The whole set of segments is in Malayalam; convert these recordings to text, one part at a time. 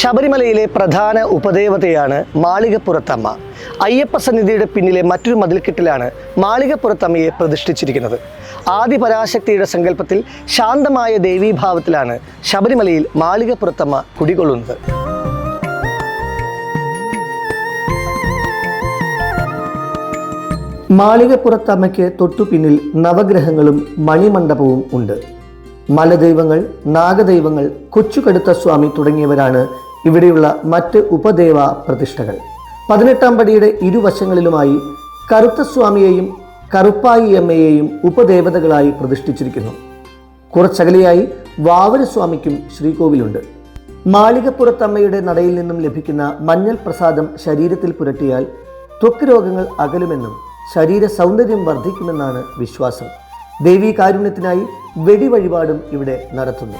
ശബരിമലയിലെ പ്രധാന ഉപദേവതയാണ് മാളികപ്പുറത്തമ്മ. അയ്യപ്പ സന്നിധിയുടെ പിന്നിലെ മറ്റൊരു മതിൽക്കെട്ടിലാണ് മാളികപ്പുറത്തമ്മയെ പ്രതിഷ്ഠിച്ചിരിക്കുന്നത്. ആദിപരാശക്തിയുടെ സങ്കല്പത്തിൽ ശാന്തമായ ദേവീഭാവത്തിലാണ് ശബരിമലയിൽ മാളികപ്പുറത്തമ്മ കുടികൊള്ളുന്നത്. മാളികപ്പുറത്തമ്മയ്ക്ക് തൊട്ടു പിന്നിൽ നവഗ്രഹങ്ങളും മണിമണ്ഡപവും ഉണ്ട്. മലദൈവങ്ങൾ നാഗദൈവങ്ങൾ കൊച്ചുകടുത്ത സ്വാമി തുടങ്ങിയവരാണ് ഇവിടെയുള്ള മറ്റ് ഉപദേവ പ്രതിഷ്ഠകൾ. പതിനെട്ടാം പടിയുടെ ഇരുവശങ്ങളിലുമായി കറുത്ത സ്വാമിയെയും കറുപ്പായിയമ്മയെയും ഉപദേവതകളായി പ്രതിഷ്ഠിച്ചിരിക്കുന്നു. കുറച്ചകലെയായി വാവരസ്വാമിക്കും ശ്രീകോവിലുണ്ട്. മാളികപ്പുറത്തമ്മയുടെ നടയിൽ നിന്നും ലഭിക്കുന്ന മഞ്ഞൾ പ്രസാദം ശരീരത്തിൽ പുരട്ടിയാൽ ത്വക്ക് രോഗങ്ങൾ അകലുമെന്നും ശരീര സൗന്ദര്യം വർദ്ധിക്കുമെന്നാണ് വിശ്വാസം. ദേവീ കാരുണ്യത്തിനായി വെടിവഴിപാടും ഇവിടെ നടത്തുന്നു.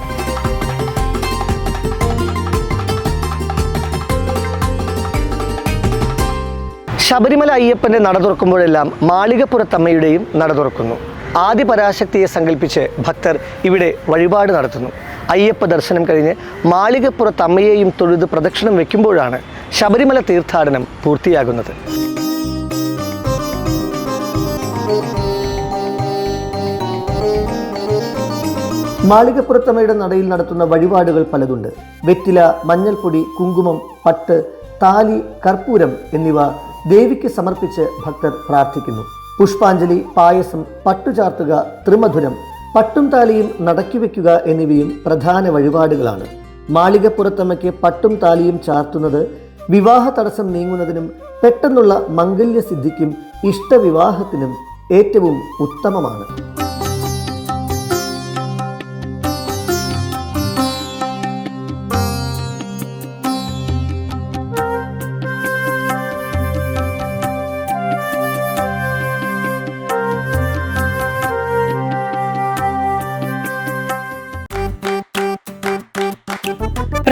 ശബരിമല അയ്യപ്പന്റെ നട തുറക്കുമ്പോഴെല്ലാം മാളികപ്പുറത്തമ്മയുടെയും നട തുറക്കുന്നു. ആദിപരാശക്തിയെ സങ്കല്പിച്ച് ഭക്തർ ഇവിടെ വഴിപാട് നടത്തുന്നു. അയ്യപ്പ ദർശനം കഴിഞ്ഞ് മാളികപ്പുറത്തമ്മയെയും തൊഴുത് പ്രദക്ഷിണം വയ്ക്കുമ്പോഴാണ് ശബരിമല തീർത്ഥാടനം പൂർത്തിയാകുന്നത്. മാളികപ്പുറത്തമ്മയുടെ നടയിൽ നടത്തുന്ന വഴിപാടുകൾ പലതുണ്ട്. വെറ്റില മഞ്ഞൾപ്പൊടി കുങ്കുമം പട്ട് താലി കർപ്പൂരം എന്നിവ ദേവിക്ക് സമർപ്പിച്ച് ഭക്തർ പ്രാർത്ഥിക്കുന്നു. പുഷ്പാഞ്ജലി പായസം പട്ടുചാർത്തുക ത്രിമധുരം പട്ടും താലിയും നടക്കി വെക്കുക എന്നിവയും പ്രധാന വഴിപാടുകളാണ്. മാളികപ്പുറത്തമ്മയ്ക്ക് പട്ടും താലിയും ചാർത്തുന്നത് വിവാഹ തടസ്സം നീങ്ങുന്നതിനും പെട്ടെന്നുള്ള മംഗല്യസിദ്ധിക്കും ഇഷ്ടവിവാഹത്തിനും ഏറ്റവും ഉത്തമമാണ്.